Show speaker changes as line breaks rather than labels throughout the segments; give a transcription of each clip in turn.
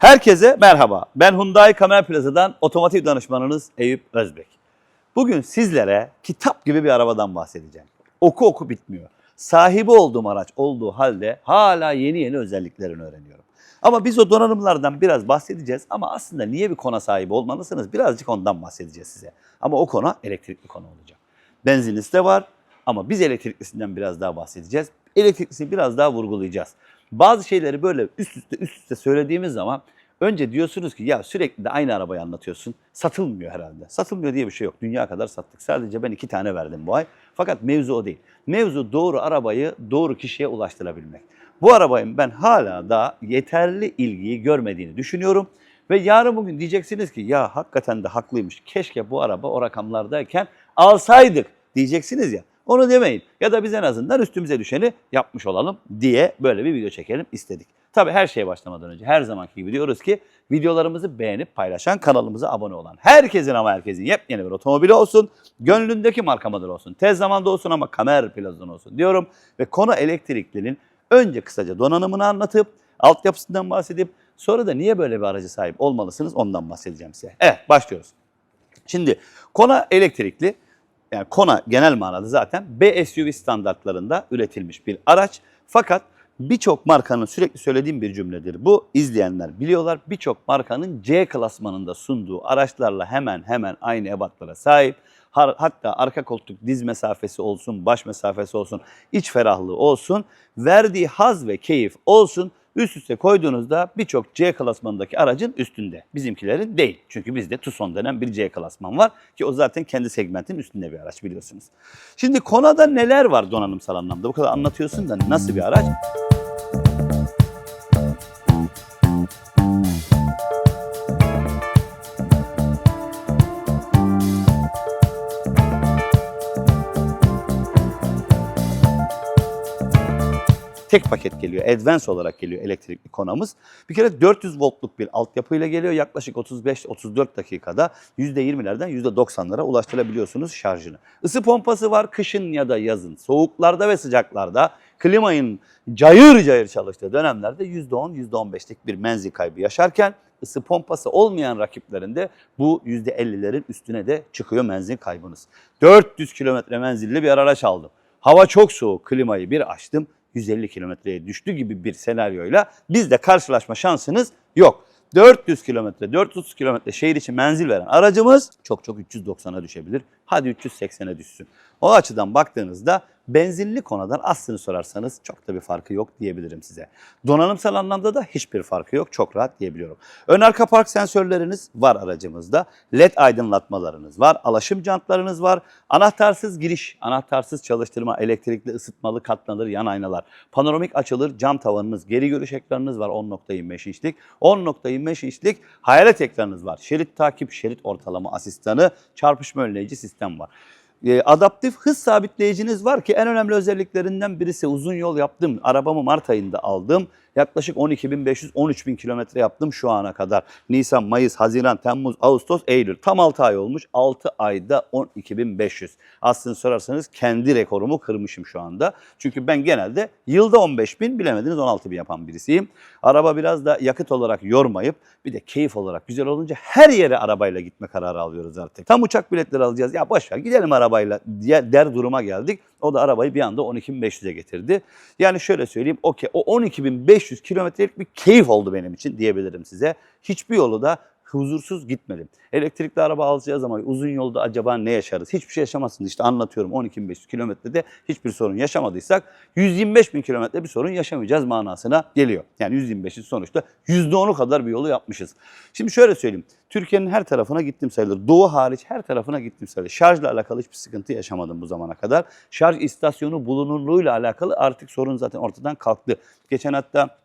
Herkese merhaba. Ben Hyundai Kamer Plaza'dan otomotiv danışmanınız Eyüp Özbek. Bugün sizlere kitap gibi bir arabadan bahsedeceğim. Oku oku bitmiyor. Sahibi olduğum araç olduğu halde hala yeni yeni özelliklerini öğreniyorum. Ama biz o donanımlardan biraz bahsedeceğiz ama aslında niye bir kona sahibi olmalısınız birazcık ondan bahsedeceğiz size. Ama o konu elektrikli konu olacak. Benzinlisi de var ama biz elektriklisinden biraz daha bahsedeceğiz. Elektriklisini biraz daha vurgulayacağız. Bazı şeyleri böyle üst üste üst üste söylediğimiz zaman önce diyorsunuz ki ya sürekli de aynı arabayı anlatıyorsun. Satılmıyor herhalde. Satılmıyor diye bir şey yok. Dünya kadar sattık. Sadece ben iki tane verdim bu ay. Fakat mevzu o değil. Mevzu doğru arabayı doğru kişiye ulaştırabilmek. Bu arabayın ben hala da yeterli ilgiyi görmediğini düşünüyorum. Ve yarın bugün diyeceksiniz ki ya hakikaten de haklıymış. Keşke bu araba o rakamlardayken alsaydık diyeceksiniz ya. Onu demeyin. Ya da biz en azından üstümüze düşeni yapmış olalım diye böyle bir video çekelim istedik. Tabii her şeye başlamadan önce her zamanki gibi diyoruz ki videolarımızı beğenip paylaşan, kanalımıza abone olan herkesin ama herkesin yepyeni bir otomobili olsun, gönlündeki marka model olsun, tez zamanda olsun ama kamer plazon olsun diyorum. Ve konu elektriklinin önce kısaca donanımını anlatıp, altyapısından bahsedip sonra da niye böyle bir araca sahip olmalısınız ondan bahsedeceğim size. Evet başlıyoruz. Şimdi Kona elektrikli, yani Kona genel manada zaten B SUV standartlarında üretilmiş bir araç. Fakat birçok markanın sürekli söylediğim bir cümledir. Bu izleyenler biliyorlar. Birçok markanın C klasmanında sunduğu araçlarla hemen hemen aynı ebatlara sahip. Hatta arka koltuk diz mesafesi olsun, baş mesafesi olsun, iç ferahlığı olsun, verdiği haz ve keyif olsun üst üste koyduğunuzda birçok C klasmanındaki aracın üstünde. Bizimkilerin değil. Çünkü bizde Tucson denen bir C klasman var ki o zaten kendi segmentin üstünde bir araç biliyorsunuz. Şimdi Kona'da neler var donanımsal anlamda? Bu kadar anlatıyorsun da nasıl bir araç? Tek paket geliyor. Advance olarak geliyor elektrikli konamız. Bir kere 400 voltluk bir altyapıyla geliyor. Yaklaşık 35-34 dakikada %20'lerden %90'lara ulaştırabiliyorsunuz şarjını. Isı pompası var kışın ya da yazın. Soğuklarda ve sıcaklarda klimayın cayır cayır çalıştığı dönemlerde %10, %15'lik bir menzil kaybı yaşarken ısı pompası olmayan rakiplerinde bu %50'lerin üstüne de çıkıyor menzil kaybınız. 400 kilometre menzilli bir araç aldım. Hava çok soğuk, klimayı bir açtım. 150 kilometreye düştü gibi bir senaryoyla bizde karşılaşma şansınız yok. 400 kilometre, 430 kilometre şehir içi menzil veren aracımız çok çok 390'a düşebilir. Hadi 380'e düşsün. O açıdan baktığınızda benzinli konadan aslını sorarsanız çok da bir farkı yok diyebilirim size. Donanımsal anlamda da hiçbir farkı yok. Çok rahat diyebiliyorum. Ön arka park sensörleriniz var aracımızda. LED aydınlatmalarınız var. Alaşım jantlarınız var. Anahtarsız giriş, anahtarsız çalıştırma, elektrikli ısıtmalı katlanır yan aynalar. Panoramik açılır cam tavanınız, geri görüş ekranınız var 10.25 inçlik. 10.25 inçlik hayalet ekranınız var. Şerit takip, şerit ortalama asistanı, çarpışma önleyici sistem var. E, adaptif hız sabitleyiciniz var ki en önemli özelliklerinden birisi uzun yol yaptım. Arabamı Mart ayında aldım. Yaklaşık 12.500-13.000 kilometre yaptım şu ana kadar. Nisan, Mayıs, Haziran, Temmuz, Ağustos, Eylül. Tam 6 ay olmuş. 6 ayda 12.500. Aslını sorarsanız kendi rekorumu kırmışım şu anda. Çünkü ben genelde yılda 15.000 bilemediniz 16.000 yapan birisiyim. Araba biraz da yakıt olarak yormayıp bir de keyif olarak güzel olunca her yere arabayla gitme kararı alıyoruz artık. Tam uçak biletleri alacağız. Ya boş ver gidelim arabayla der duruma geldik. O da arabayı bir anda 12.500'e getirdi. Yani şöyle söyleyeyim okey o 12.500 kilometrelik bir keyif oldu benim için diyebilirim size. Hiçbir yolu da huzursuz gitmedim. Elektrikli araba alacağız ama uzun yolda acaba ne yaşarız? Hiçbir şey yaşamazsınız. İşte anlatıyorum 12.500 kilometrede hiçbir sorun yaşamadıysak 125 bin kilometre bir sorun yaşamayacağız manasına geliyor. Yani 125'in sonuçta %10'u kadar bir yolu yapmışız. Şimdi şöyle söyleyeyim. Türkiye'nin her tarafına gittim sayılır. Doğu hariç her tarafına gittim sayılır. Şarjla alakalı hiçbir sıkıntı yaşamadım bu zamana kadar. Şarj istasyonu bulunurluğuyla alakalı artık sorun zaten ortadan kalktı. Geçen hatta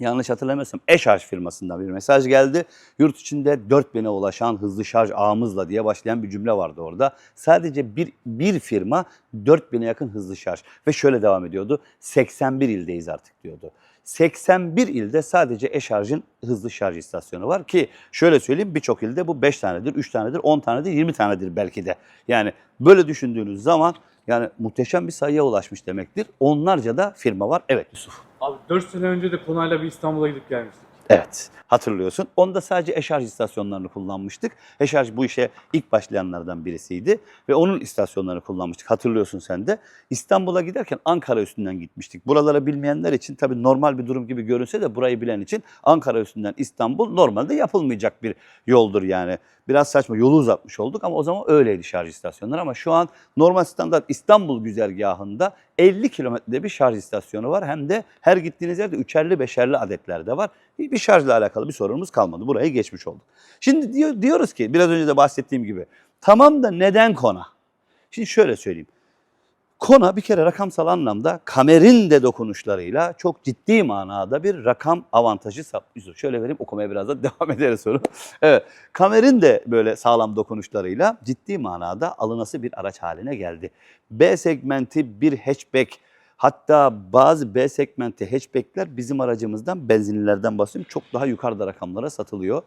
yanlış hatırlamıyorsam e-şarj firmasından bir mesaj geldi. Yurt içinde 4000'e ulaşan hızlı şarj ağımızla diye başlayan bir cümle vardı orada. Sadece bir, bir firma 4000'e yakın hızlı şarj ve şöyle devam ediyordu. 81 ildeyiz artık diyordu. 81 ilde sadece e-şarjın hızlı şarj istasyonu var ki şöyle söyleyeyim birçok ilde bu 5 tanedir, 3 tanedir, 10 tanedir, 20 tanedir belki de. Yani böyle düşündüğünüz zaman yani muhteşem bir sayıya ulaşmış demektir. Onlarca da firma var. Evet Yusuf.
Abi 4 sene önce de konayla bir İstanbul'a gidip gelmiştik.
Evet hatırlıyorsun. Onda sadece eşarj istasyonlarını kullanmıştık. Eşarj bu işe ilk başlayanlardan birisiydi ve onun istasyonlarını kullanmıştık. Hatırlıyorsun sen de. İstanbul'a giderken Ankara üstünden gitmiştik. Buraları bilmeyenler için tabii normal bir durum gibi görünse de burayı bilen için Ankara üstünden İstanbul normalde yapılmayacak bir yoldur yani. Biraz saçma yolu uzatmış olduk ama o zaman öyleydi şarj istasyonları ama şu an normal standart İstanbul güzergahında 50 kilometrede bir şarj istasyonu var. Hem de her gittiğiniz yerde üçerli beşerli adetlerde var. Bir şarjla alakalı bir sorunumuz kalmadı. Burayı geçmiş olduk. Şimdi diyor, diyoruz ki biraz önce de bahsettiğim gibi tamam da neden kona? Şimdi şöyle söyleyeyim. Kona bir kere rakamsal anlamda kamerin de dokunuşlarıyla çok ciddi manada bir rakam avantajı sağlıyor. Şöyle vereyim okumaya biraz da devam ederiz sonra. Evet, kamerin de böyle sağlam dokunuşlarıyla ciddi manada alınası bir araç haline geldi. B segmenti bir hatchback Hatta bazı B segmenti hatchbackler bizim aracımızdan benzinlilerden bahsediyorum çok daha yukarıda rakamlara satılıyor.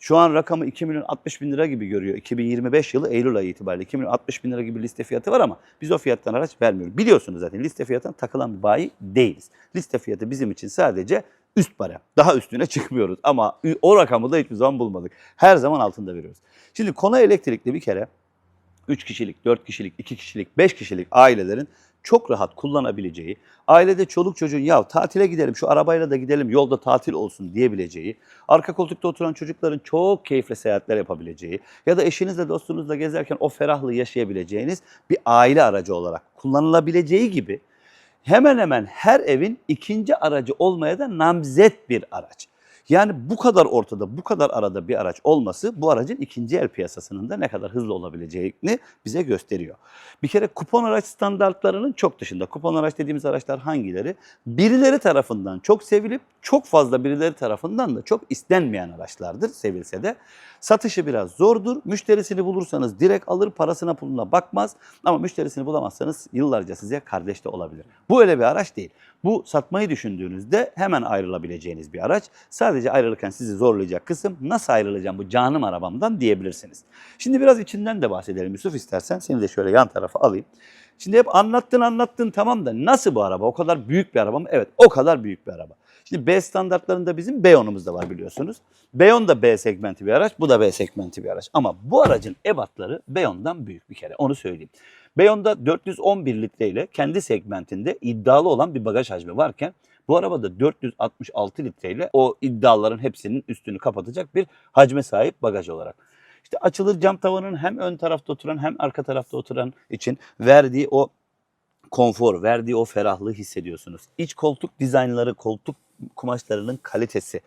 Şu an rakamı 2 milyon 60 bin lira gibi görüyor. 2025 yılı Eylül ayı itibariyle 2 milyon 60 bin lira gibi liste fiyatı var ama biz o fiyattan araç vermiyoruz. Biliyorsunuz zaten liste fiyatına takılan bir bayi değiliz. Liste fiyatı bizim için sadece üst para. Daha üstüne çıkmıyoruz ama o rakamı da hiçbir zaman bulmadık. Her zaman altında veriyoruz. Şimdi konu elektrikli bir kere 3 kişilik, 4 kişilik, 2 kişilik, 5 kişilik ailelerin çok rahat kullanabileceği, ailede çoluk çocuğun ya tatile gidelim şu arabayla da gidelim yolda tatil olsun diyebileceği, arka koltukta oturan çocukların çok keyifli seyahatler yapabileceği ya da eşinizle dostunuzla gezerken o ferahlığı yaşayabileceğiniz bir aile aracı olarak kullanılabileceği gibi hemen hemen her evin ikinci aracı olmaya da namzet bir araç. Yani bu kadar ortada, bu kadar arada bir araç olması bu aracın ikinci el piyasasının da ne kadar hızlı olabileceğini bize gösteriyor. Bir kere kupon araç standartlarının çok dışında. Kupon araç dediğimiz araçlar hangileri? Birileri tarafından çok sevilip çok fazla birileri tarafından da çok istenmeyen araçlardır sevilse de. Satışı biraz zordur. Müşterisini bulursanız direkt alır, parasına puluna bakmaz. Ama müşterisini bulamazsanız yıllarca size kardeş de olabilir. Bu öyle bir araç değil. Bu satmayı düşündüğünüzde hemen ayrılabileceğiniz bir araç. Sadece ayrılırken sizi zorlayacak kısım nasıl ayrılacağım bu canım arabamdan diyebilirsiniz. Şimdi biraz içinden de bahsedelim Yusuf istersen. Seni de şöyle yan tarafa alayım. Şimdi hep anlattın anlattın tamam da nasıl bu araba? O kadar büyük bir araba mı? Evet o kadar büyük bir araba. Şimdi B standartlarında bizim Beyon'umuz da var biliyorsunuz. Beyon da B segmenti bir araç, bu da B segmenti bir araç. Ama bu aracın ebatları Beyon'dan büyük bir kere onu söyleyeyim. Beyon'da 411 litre ile kendi segmentinde iddialı olan bir bagaj hacmi varken bu arabada 466 litre ile o iddiaların hepsinin üstünü kapatacak bir hacme sahip bagaj olarak. İşte açılır cam tavanın hem ön tarafta oturan hem arka tarafta oturan için verdiği o konfor, verdiği o ferahlığı hissediyorsunuz. İç koltuk dizaynları, koltuk kumaşlarının kalitesi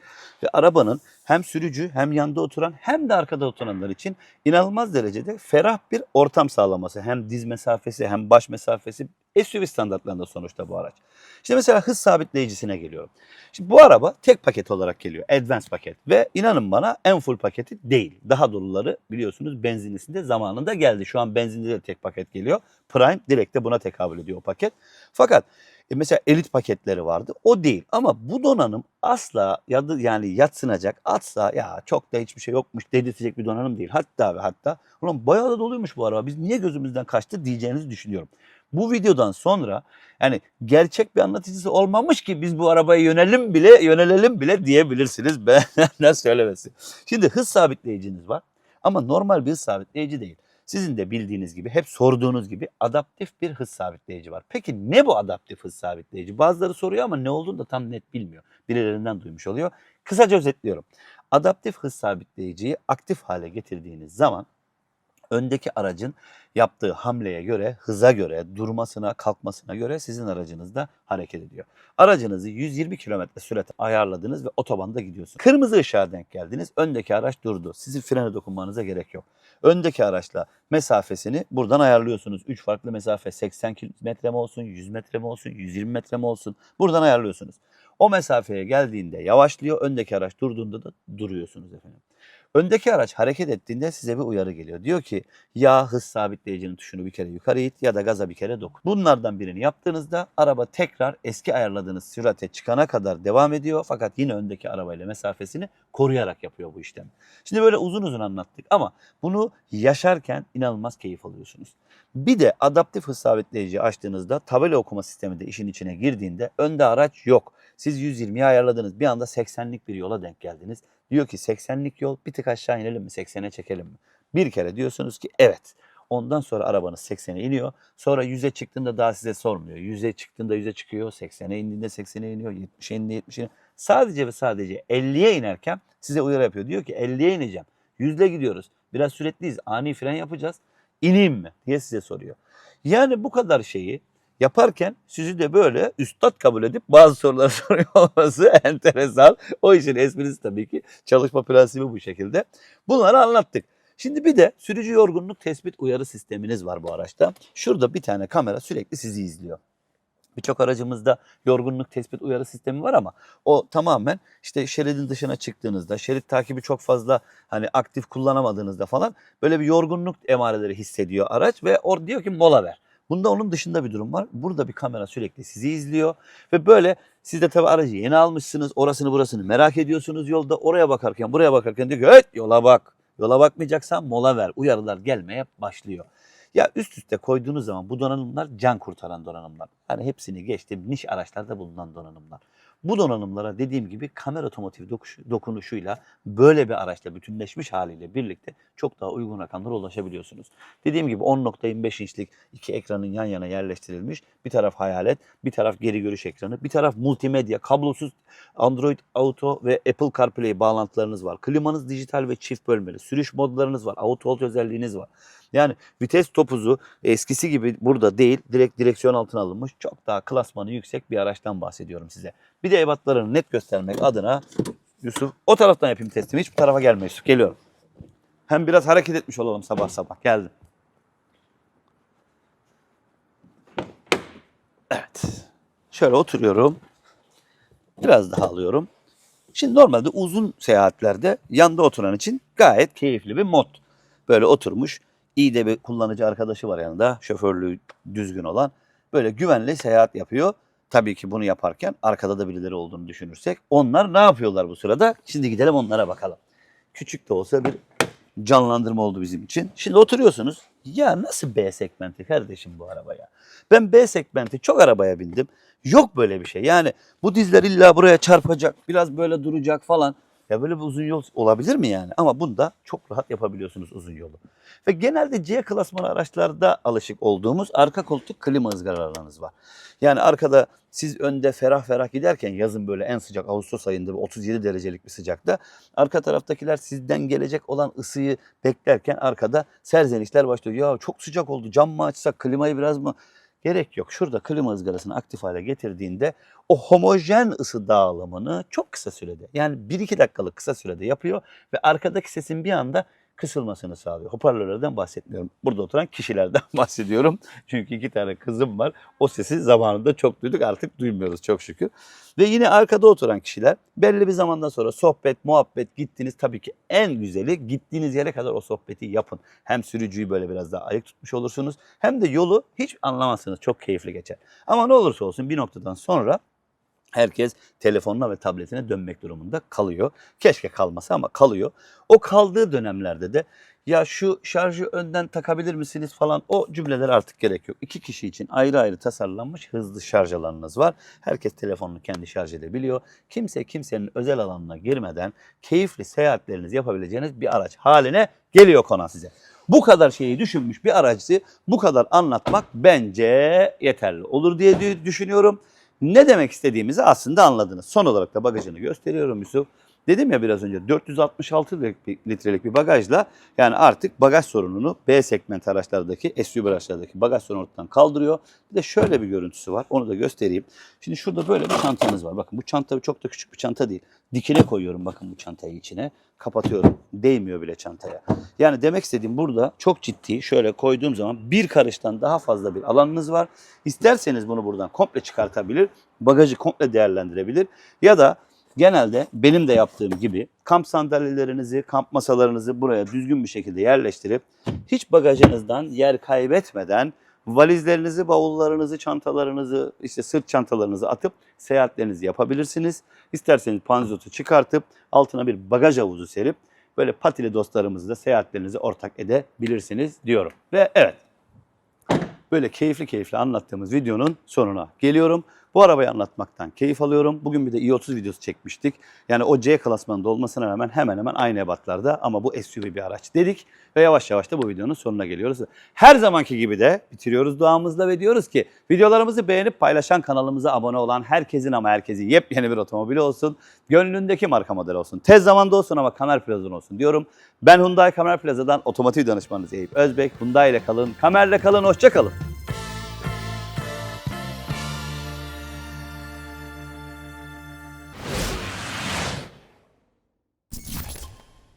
ve arabanın hem sürücü hem yanda oturan hem de arkada oturanlar için inanılmaz derecede ferah bir ortam sağlaması. Hem diz mesafesi hem baş mesafesi SUV standartlarında sonuçta bu araç. İşte mesela hız sabitleyicisine geliyorum. Şimdi bu araba tek paket olarak geliyor. Advance paket ve inanın bana en full paketi değil. Daha doluları biliyorsunuz benzinlisinde zamanında geldi. Şu an benzinde de tek paket geliyor. Prime direkt de buna tekabül ediyor o paket. Fakat e mesela elit paketleri vardı. O değil. Ama bu donanım asla yadı yani yatsınacak, atsa ya çok da hiçbir şey yokmuş dedirtecek bir donanım değil. Hatta ve hatta ulan bayağı da doluymuş bu araba. Biz niye gözümüzden kaçtı diyeceğinizi düşünüyorum. Bu videodan sonra yani gerçek bir anlatıcısı olmamış ki biz bu arabaya yönelim bile yönelelim bile diyebilirsiniz. Ben ne söylemesi. Şimdi hız sabitleyiciniz var ama normal bir hız sabitleyici değil. Sizin de bildiğiniz gibi hep sorduğunuz gibi adaptif bir hız sabitleyici var. Peki ne bu adaptif hız sabitleyici? Bazıları soruyor ama ne olduğunu da tam net bilmiyor. Birilerinden duymuş oluyor. Kısaca özetliyorum. Adaptif hız sabitleyiciyi aktif hale getirdiğiniz zaman öndeki aracın yaptığı hamleye göre, hıza göre, durmasına, kalkmasına göre sizin aracınız da hareket ediyor. Aracınızı 120 km sürate ayarladınız ve otobanda gidiyorsunuz. Kırmızı ışığa denk geldiniz, öndeki araç durdu. Sizin frene dokunmanıza gerek yok. Öndeki araçla mesafesini buradan ayarlıyorsunuz. 3 farklı mesafe 80 metre mi olsun, 100 metre mi olsun, 120 metre mi olsun buradan ayarlıyorsunuz. O mesafeye geldiğinde yavaşlıyor, öndeki araç durduğunda da duruyorsunuz efendim. Öndeki araç hareket ettiğinde size bir uyarı geliyor. Diyor ki ya hız sabitleyicinin tuşunu bir kere yukarı it ya da gaza bir kere dokun. Bunlardan birini yaptığınızda araba tekrar eski ayarladığınız sürate çıkana kadar devam ediyor. Fakat yine öndeki arabayla mesafesini koruyarak yapıyor bu işlemi. Şimdi böyle uzun uzun anlattık ama bunu yaşarken inanılmaz keyif alıyorsunuz. Bir de adaptif hız sabitleyici açtığınızda tabela okuma sistemi de işin içine girdiğinde önde araç yok. Siz Siz 120'yi ayarladınız. Bir anda 80'lik bir yola denk geldiniz. Diyor ki 80'lik yol bir tık aşağı inelim mi? 80'e çekelim mi? Bir kere diyorsunuz ki evet. Ondan sonra arabanız 80'e iniyor. Sonra 100'e çıktığında daha size sormuyor. 100'e çıktığında 100'e çıkıyor. 80'e indiğinde 80'e iniyor. 70'e indiğinde 70'e iniyor. Sadece ve sadece 50'ye inerken size uyarı yapıyor. Diyor ki 50'ye ineceğim. 100'le gidiyoruz. Biraz süretliyiz. Ani fren yapacağız. İneyim mi? diye size soruyor. Yani bu kadar şeyi yaparken sizi de böyle üstad kabul edip bazı sorular soruyor olması enteresan. O işin esprisi tabii ki çalışma prensibi bu şekilde. Bunları anlattık. Şimdi bir de sürücü yorgunluk tespit uyarı sisteminiz var bu araçta. Şurada bir tane kamera sürekli sizi izliyor. Birçok aracımızda yorgunluk tespit uyarı sistemi var ama o tamamen işte şeridin dışına çıktığınızda, şerit takibi çok fazla hani aktif kullanamadığınızda falan böyle bir yorgunluk emareleri hissediyor araç ve or diyor ki mola ver. Bunda onun dışında bir durum var. Burada bir kamera sürekli sizi izliyor ve böyle siz de tabii aracı yeni almışsınız. Orasını burasını merak ediyorsunuz yolda. Oraya bakarken buraya bakarken diyor ki evet yola bak. Yola bakmayacaksan mola ver. Uyarılar gelmeye başlıyor. Ya üst üste koyduğunuz zaman bu donanımlar can kurtaran donanımlar. Hani hepsini geçtim niş araçlarda bulunan donanımlar. Bu donanımlara dediğim gibi kamera otomotiv dokunuşuyla böyle bir araçla bütünleşmiş haliyle birlikte çok daha uygun rakamlara ulaşabiliyorsunuz. Dediğim gibi 10.25 inçlik iki ekranın yan yana yerleştirilmiş. Bir taraf hayalet, bir taraf geri görüş ekranı, bir taraf multimedya, kablosuz Android Auto ve Apple CarPlay bağlantılarınız var. Klimanız dijital ve çift bölmeli. Sürüş modlarınız var. Auto hold özelliğiniz var. Yani vites topuzu eskisi gibi burada değil, direkt direksiyon altına alınmış çok daha klasmanı yüksek bir araçtan bahsediyorum size. Bir de ebatlarını net göstermek adına Yusuf o taraftan yapayım testimi. Hiç bu tarafa gelme Yusuf. Geliyorum. Hem biraz hareket etmiş olalım sabah sabah. Geldim. Evet. Şöyle oturuyorum. Biraz daha alıyorum. Şimdi normalde uzun seyahatlerde yanda oturan için gayet keyifli bir mod. Böyle oturmuş. iyi de bir kullanıcı arkadaşı var yanında. Şoförlüğü düzgün olan. Böyle güvenli seyahat yapıyor. Tabii ki bunu yaparken arkada da birileri olduğunu düşünürsek. Onlar ne yapıyorlar bu sırada? Şimdi gidelim onlara bakalım. Küçük de olsa bir canlandırma oldu bizim için. Şimdi oturuyorsunuz. Ya nasıl B segmenti kardeşim bu araba ya? Ben B segmenti çok arabaya bindim. Yok böyle bir şey. Yani bu dizler illa buraya çarpacak, biraz böyle duracak falan. Ya böyle bir uzun yol olabilir mi yani? Ama bunda çok rahat yapabiliyorsunuz uzun yolu. Ve genelde C klasmanı araçlarda alışık olduğumuz arka koltuk klima ızgaralarınız var. Yani arkada siz önde ferah ferah giderken yazın böyle en sıcak Ağustos ayında 37 derecelik bir sıcakta arka taraftakiler sizden gelecek olan ısıyı beklerken arkada serzenişler başlıyor. Ya çok sıcak oldu cam mı açsak klimayı biraz mı? Gerek yok. Şurada klima ızgarasını aktif hale getirdiğinde o homojen ısı dağılımını çok kısa sürede yani 1-2 dakikalık kısa sürede yapıyor ve arkadaki sesin bir anda kısılmasını sağlıyor. Hoparlörlerden bahsetmiyorum. Burada oturan kişilerden bahsediyorum. Çünkü iki tane kızım var. O sesi zamanında çok duyduk artık duymuyoruz çok şükür. Ve yine arkada oturan kişiler belli bir zamandan sonra sohbet, muhabbet gittiniz. Tabii ki en güzeli gittiğiniz yere kadar o sohbeti yapın. Hem sürücüyü böyle biraz daha ayık tutmuş olursunuz. Hem de yolu hiç anlamazsınız. Çok keyifli geçer. Ama ne olursa olsun bir noktadan sonra herkes telefonuna ve tabletine dönmek durumunda kalıyor. Keşke kalmasa ama kalıyor. O kaldığı dönemlerde de ya şu şarjı önden takabilir misiniz falan o cümleler artık gerek yok. İki kişi için ayrı ayrı tasarlanmış hızlı şarj alanınız var. Herkes telefonunu kendi şarj edebiliyor. Kimse kimsenin özel alanına girmeden keyifli seyahatlerinizi yapabileceğiniz bir araç haline geliyor konu size. Bu kadar şeyi düşünmüş bir aracı bu kadar anlatmak bence yeterli olur diye düşünüyorum. Ne demek istediğimizi aslında anladınız. Son olarak da bagajını gösteriyorum Yusuf. Dedim ya biraz önce 466 litrelik bir bagajla yani artık bagaj sorununu B segment araçlardaki SUV araçlardaki bagaj sorunu ortadan kaldırıyor. Bir de şöyle bir görüntüsü var. Onu da göstereyim. Şimdi şurada böyle bir çantamız var. Bakın bu çanta çok da küçük bir çanta değil. Dikine koyuyorum bakın bu çantayı içine. Kapatıyorum. Değmiyor bile çantaya. Yani demek istediğim burada çok ciddi şöyle koyduğum zaman bir karıştan daha fazla bir alanınız var. İsterseniz bunu buradan komple çıkartabilir. Bagajı komple değerlendirebilir. Ya da genelde benim de yaptığım gibi kamp sandalyelerinizi, kamp masalarınızı buraya düzgün bir şekilde yerleştirip hiç bagajınızdan yer kaybetmeden valizlerinizi, bavullarınızı, çantalarınızı, işte sırt çantalarınızı atıp seyahatlerinizi yapabilirsiniz. İsterseniz panzotu çıkartıp altına bir bagaj havuzu serip böyle patili dostlarımızla seyahatlerinizi ortak edebilirsiniz diyorum. Ve evet böyle keyifli keyifli anlattığımız videonun sonuna geliyorum. Bu arabayı anlatmaktan keyif alıyorum. Bugün bir de i30 videosu çekmiştik. Yani o C klasmanında olmasına rağmen hemen hemen aynı ebatlarda ama bu SUV bir araç dedik. Ve yavaş yavaş da bu videonun sonuna geliyoruz. Her zamanki gibi de bitiriyoruz duamızla ve diyoruz ki videolarımızı beğenip paylaşan kanalımıza abone olan herkesin ama herkesin yepyeni bir otomobili olsun. Gönlündeki marka model olsun. Tez zamanda olsun ama Kamer Plaza'dan olsun diyorum. Ben Hyundai Kamer Plaza'dan otomotiv danışmanınız Eyüp Özbek. Hyundai ile kalın, Kamer'le kalın, hoşça kalın.